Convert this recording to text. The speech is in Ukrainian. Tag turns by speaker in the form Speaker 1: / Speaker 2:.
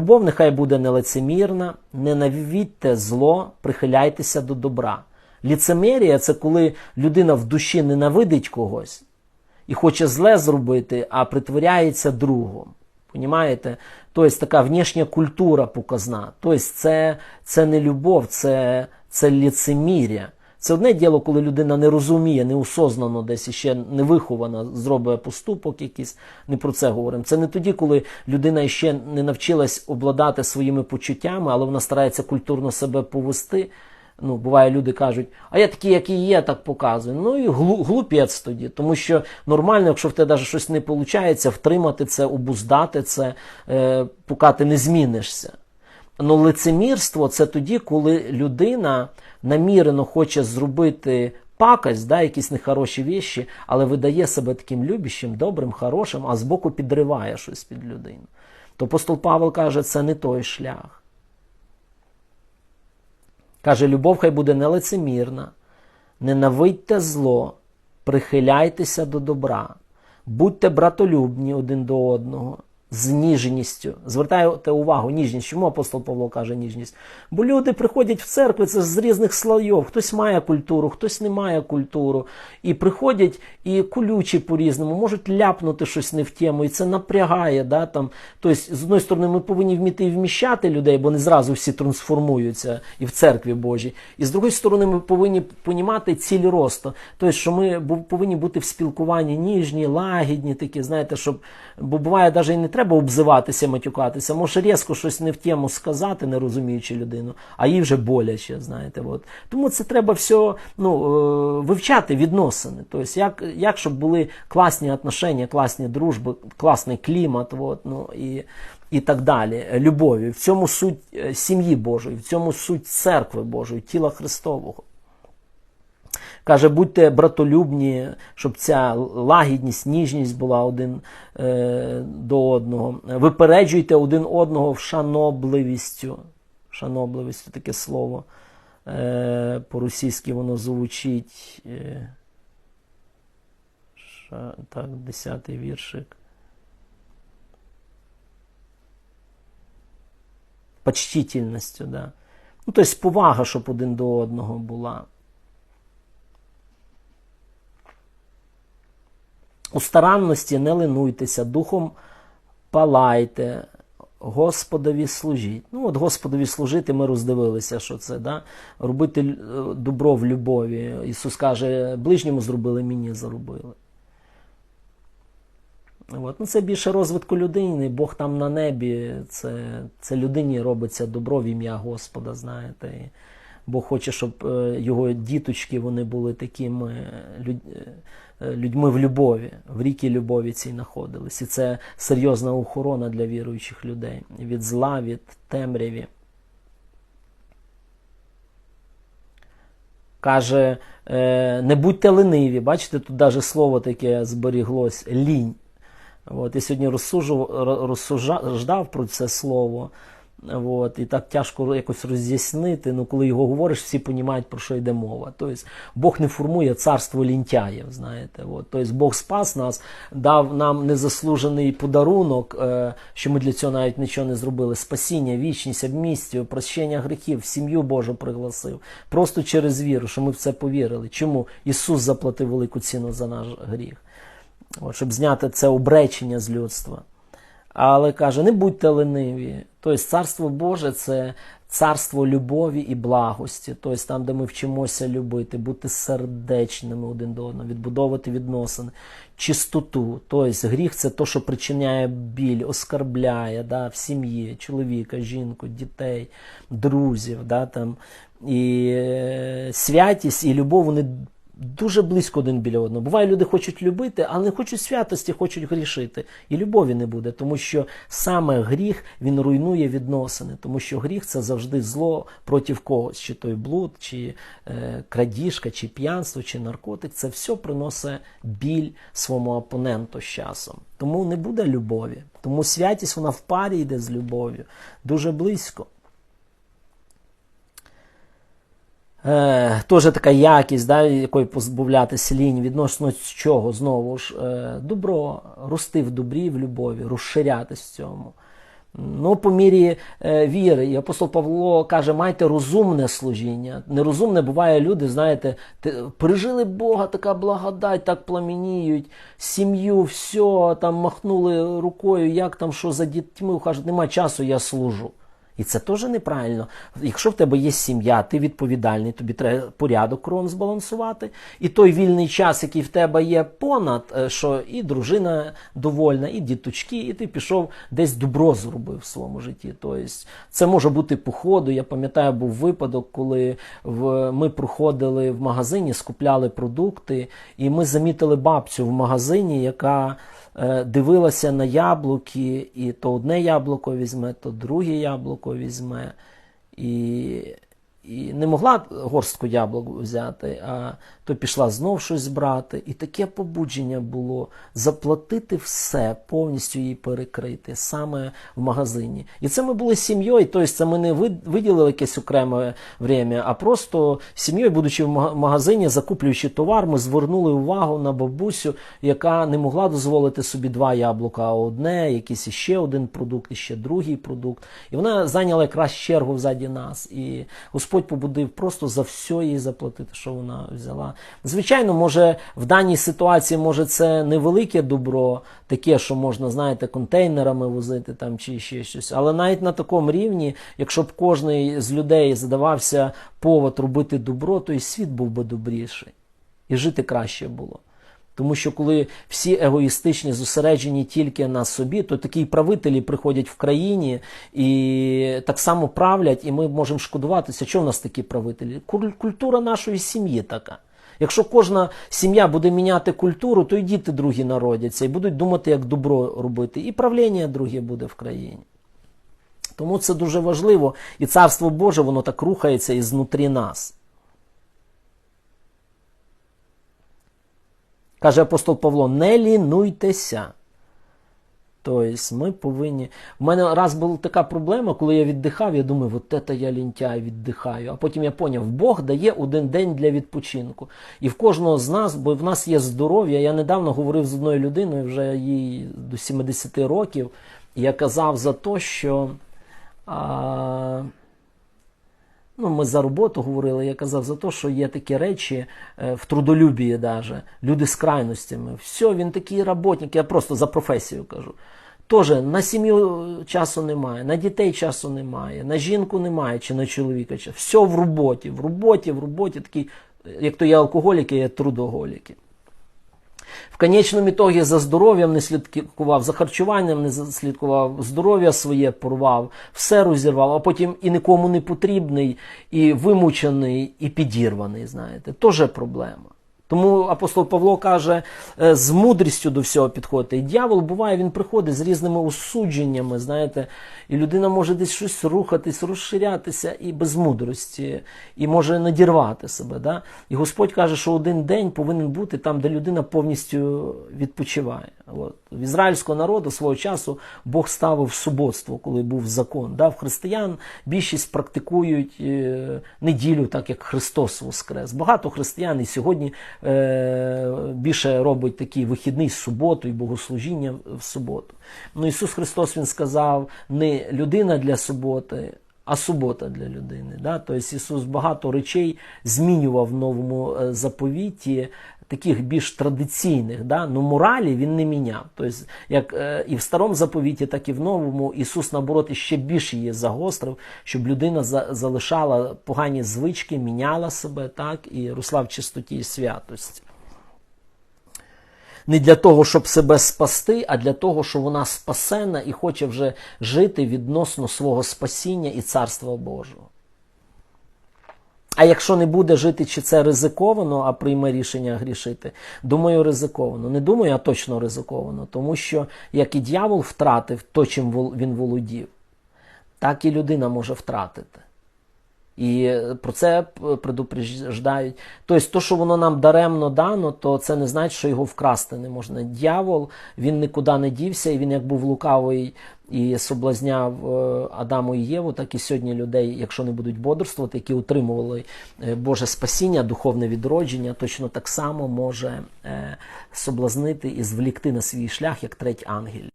Speaker 1: Любов нехай буде нелицемірна, ненавидьте зло, прихиляйтеся до добра. Ліцемерія це коли людина в душі ненавидить когось і хоче зле зробити, а притворяється другом. Понімаєте? Тобто така внішня культура показна. Тобто це, це не любов, це, це ліцемір'я. Це одне діло, коли людина не розуміє, неосознано десь ще не вихована, зробить поступок якийсь, не про це говоримо. Це не тоді, коли людина ще не навчилась обладати своїми почуттями, але вона старається культурно себе повести. Ну, буває, люди кажуть, а я такий, який є, так показую. Ну і глупець тоді. Тому що нормально, якщо в тебе навіть щось не виходить, втримати це, обуздати це, е, поки ти не змінишся. Ну, лицемірство це тоді, коли людина намірено хоче зробити пакость, да, якісь нехороші віші, але видає себе таким любящим, добрим, хорошим, а збоку підриває щось під людину. То апостол Павел каже, це не той шлях. Каже, любов хай буде нелицемірна, ненавидьте зло, прихиляйтеся до добра, будьте братолюбні один до одного, з ніжністю. Звертайте увагу, ніжність. Чому апостол Павло каже ніжність? Бо люди приходять в церкву це з різних слоїв. Хтось має культуру, хтось не має культуру. І приходять і колючі по-різному, можуть ляпнути щось не в тему, і це напрягає. Да, там. Тобто, з одної сторони, ми повинні вміти вміщати людей, бо не зразу всі трансформуються і в церкві Божій. І з другої сторони, ми повинні понімати ціль росту. Тобто, що ми повинні бути в спілкуванні ніжні, лагідні, такі, знаєте, щоб. Бо буває, навіть і не треба обзиватися, матюкатися, може різко щось не в тему сказати, не розуміючи людину, а їй вже боляче, знаєте. От. Тому це треба все ну, е, вивчати відносини. Тобто, як, як щоб були класні отношення, класні дружби, класний клімат, от, ну, і, і так далі. Любові. В цьому суть е, сім'ї Божої, в цьому суть церкви Божої, тіла Христового. Каже, будьте братолюбні, щоб ця лагідність, ніжність була один е, до одного. Випереджуйте один одного в шанобливістю. Шанобливістю таке слово. Е, по-російськи воно звучить. Е, ша, так, десятий віршик. Почтительністю, да. Ну, тобто повага, щоб один до одного була. У старанності не линуйтеся, духом палайте, Господові служіть. Ну, от Господові служити, ми роздивилися, що це, да? робити е, добро в любові. Ісус каже, ближньому зробили, мені заробили. От. Ну, це більше розвитку людини, Бог там на небі, це, це людині робиться добро в ім'я Господа, знаєте. І Бог хоче, щоб е, його діточки вони були такими е, людьми в любові, в рікі любові цій знаходились. І це серйозна охорона для віруючих людей від зла, від темряві. Каже, е, не будьте лениві. Бачите, тут навіть слово таке зберіглось лінь. От, я сьогодні розсуждав про це слово. От, і так тяжко якось роз'яснити. Ну, коли його говориш, всі розуміють, про що йде мова. Тобто Бог не формує царство лінтяїв. знаєте. От. Тобто Бог спас нас, дав нам незаслужений подарунок, е, що ми для цього навіть нічого не зробили. Спасіння, вічність, обмістю, прощення гріхів, сім'ю Божу пригласив. Просто через віру, що ми в це повірили. Чому Ісус заплатив велику ціну за наш гріх? От, щоб зняти це обречення з людства. Але каже, не будьте лениві. Тобто царство Боже це царство любові і благості. Тобто там, де ми вчимося любити, бути сердечними один до одного, відбудовувати відносини, чистоту. Тобто гріх це то, що причиняє біль, оскарбляє да, в сім'ї, чоловіка, жінку, дітей, друзів. Да, там. І е, святість і любов вони дуже близько один біля одного. Буває, люди хочуть любити, але не хочуть святості, хочуть грішити. І любові не буде, тому що саме гріх він руйнує відносини, тому що гріх це завжди зло проти когось, чи той блуд, чи е, крадіжка, чи п'янство, чи наркотик. Це все приносить біль своєму опоненту з часом. Тому не буде любові. Тому святість вона в парі йде з любов'ю дуже близько. Е, Теж така якість, да, якої позбавлятися лінь, відносно чого знову ж е, добро, рости в добрі, в любові, розширятись в цьому. Ну, по мірі е, віри. І апостол Павло каже, майте розумне служіння. Нерозумне буває люди, знаєте, те- пережили Бога, така благодать, так пламеніють, сім'ю, все, там махнули рукою, як там, що за дітьми, кажуть, нема часу, я служу. І це теж неправильно. Якщо в тебе є сім'я, ти відповідальний, тобі треба порядок кругом збалансувати. І той вільний час, який в тебе є понад, е, що і дружина довольна, і діточки, і ти пішов десь добро зробив в своєму житті. Тобто це може бути по ходу. Я пам'ятаю, був випадок, коли в, ми проходили в магазині, скупляли продукти, і ми замітили бабцю в магазині, яка дивилася на яблуки, і то одне яблуко візьме, то друге яблуко візьме. І, і не могла горстку яблук взяти, а то пішла знов щось брати. І таке побудження було заплатити все, повністю її перекрити саме в магазині. І це ми були сім'єю, тобто це ми не виділили якесь окреме время, а просто сім'єю, будучи в магазині, закуплюючи товар, ми звернули увагу на бабусю, яка не могла дозволити собі два яблука, а одне, якийсь іще один продукт, іще другий продукт. І вона зайняла якраз чергу взаді нас. І Господь побудив просто за все їй заплатити, що вона взяла. Звичайно, може в даній ситуації може це невелике добро, таке, що можна, знаєте, контейнерами возити там чи ще щось. Але навіть на такому рівні, якщо б кожен з людей задавався повод робити добро, то і світ був би добріший. І жити краще було. Тому що коли всі егоїстичні зосереджені тільки на собі, то такі правителі приходять в країні і так само правлять, і ми можемо шкодуватися. Чого в нас такі правителі? Культура нашої сім'ї така. Якщо кожна сім'я буде міняти культуру, то і діти другі народяться і будуть думати, як добро робити, і правління друге буде в країні. Тому це дуже важливо, і царство Боже, воно так рухається ізнутрі нас. Каже апостол Павло, не лінуйтеся. Тобто ми повинні. У мене раз була така проблема, коли я віддихав, я думаю, от це я лінтяй віддихаю. А потім я поняв, Бог дає один день для відпочинку. І в кожного з нас, бо в нас є здоров'я. Я недавно говорив з одною людиною, вже їй до 70 років, і я казав за те, що. А, Ну, ми за роботу говорили, я казав за те, що є такі речі е, в трудолюбії даже, люди з крайностями. Все, він такий роботник, я просто за професію кажу. Тоже на сім'ю часу немає, на дітей часу немає, на жінку немає чи на чоловіка. Все в роботі, в роботі, в роботі такий, як то є алкоголіки, є трудоголіки. В конечному ітогі за здоров'ям не слідкував, за харчуванням не слідкував, здоров'я своє порвав, все розірвав, а потім і нікому не потрібний, і вимучений, і підірваний, знаєте, теж проблема. Тому апостол Павло каже, е, з мудрістю до всього підходити. І дьявол буває, він приходить з різними осудженнями, знаєте, і людина може десь щось рухатись, розширятися і без мудрості, і може надірвати себе. Да? І Господь каже, що один день повинен бути там, де людина повністю відпочиває. От. В ізраїльського народу свого часу Бог ставив суботство, коли був закон. Да? В християн більшість практикують е, неділю, так як Христос воскрес. Багато християн і сьогодні е, більше робить такий вихідний суботу і богослужіння в суботу. Ну, Ісус Христос Він сказав, не людина для суботи, а субота для людини. Да? Тобто Ісус багато речей змінював в новому е, заповіті, таких більш традиційних. Да? Ну, моралі він не міняв. Тобто, як е, і в старому заповіті, так і в новому Ісус, наоборот, ще більше її загострив, щоб людина за, залишала погані звички, міняла себе так, і росла в чистоті і святості не для того, щоб себе спасти, а для того, що вона спасена і хоче вже жити відносно свого спасіння і царства Божого. А якщо не буде жити, чи це ризиковано, а прийме рішення грішити, думаю, ризиковано. Не думаю, а точно ризиковано, тому що як і дьявол втратив то, чим він володів, так і людина може втратити. І про це предупреждають. Тобто, то, що воно нам даремно дано, то це не значить, що його вкрасти не можна. Дьявол, він нікуди не дівся, і він як був лукавий і соблазняв е, Адаму і Єву, так і сьогодні людей, якщо не будуть бодрствувати, які отримували е, Боже спасіння, духовне відродження, точно так само може е, соблазнити і звлікти на свій шлях, як треть ангель.